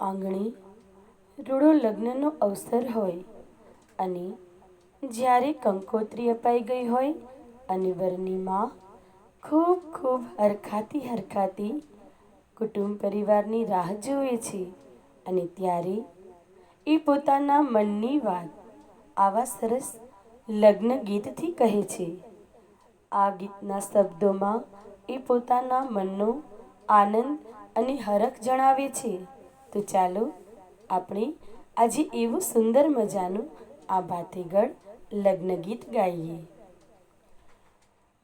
આંગણે રૂડો લગ્નનો અવસર હોય અને જ્યારે કંકોત્રી અપાઈ ગઈ હોય અને વરની માં ખૂબ ખૂબ હરખાતી હરખાતી કુટુંબ પરિવારની રાહ જુએ છે અને ત્યારે એ પોતાના મનની વાત આવા સરસ લગ્ન ગીતથી કહે છે. આ ગીતના શબ્દોમાં એ પોતાના મનનો આનંદ અને હરખ જણાવે છે. તો ચાલો આપણે આજે એવું સુંદર મજાનું આ ભાતીગળ લગ્ન ગીત ગાઈએ.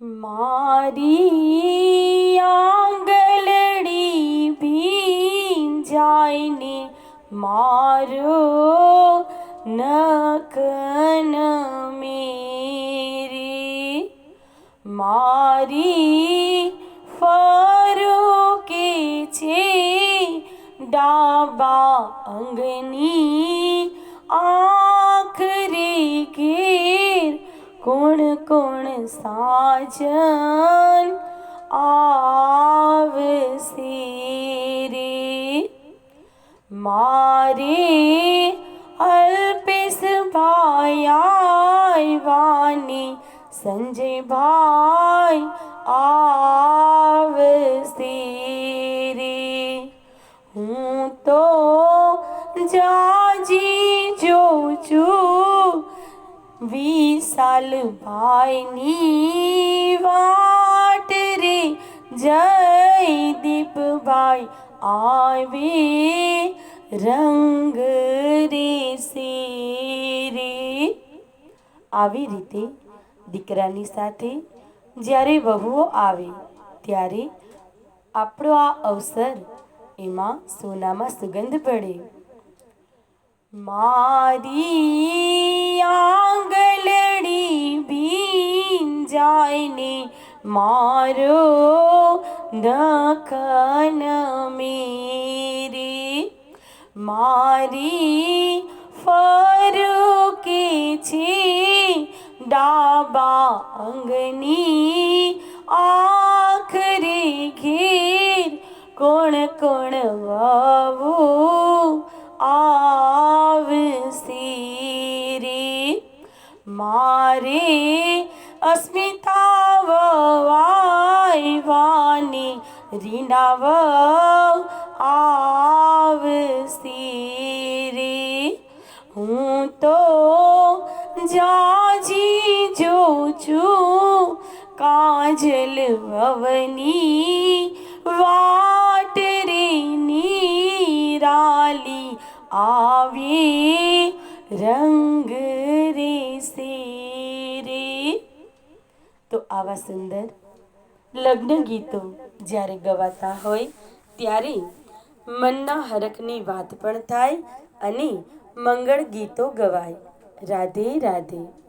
મારી આંગલડી ભીંજાઈને મારો નખન મેરી. મારી ડાબા અંગની આખરે ઘેર કોણ કોણ સાજન આવશે રે મારે અલ્પેશ ભાઈ સંજયભાઈ આવશે રે વિશાલ ભાઈની વાટ રે જયદીપભાઈ આવે રંગ રે રે આવી રીતે દીકરાની સાથે જ્યારે વહુઓ આવે, ત્યારે આપણો આ અવસર એમાં સોનામાં સુગંધ પડે મારી આંગલડી જાયને મારો દખન મેરી. મારી ફરુકી છે ડાબા અંગની આખરી ઘેર કોણ કોણ વાવું આવશે મારે અસ્મિતા વાયવાની રીનાવ આવશે રે. હું તો જાજી જોઉં છું કાજલ વવની વાટ રે નીરાલી આવી રંગ તો આવા સુંદર લગ્ન ગીતો જ્યારે ગવાતા હોય ત્યારે મનના હરખની વાત પણ થાય અને મંગળ ગીતો ગવાય. રાધે રાધે.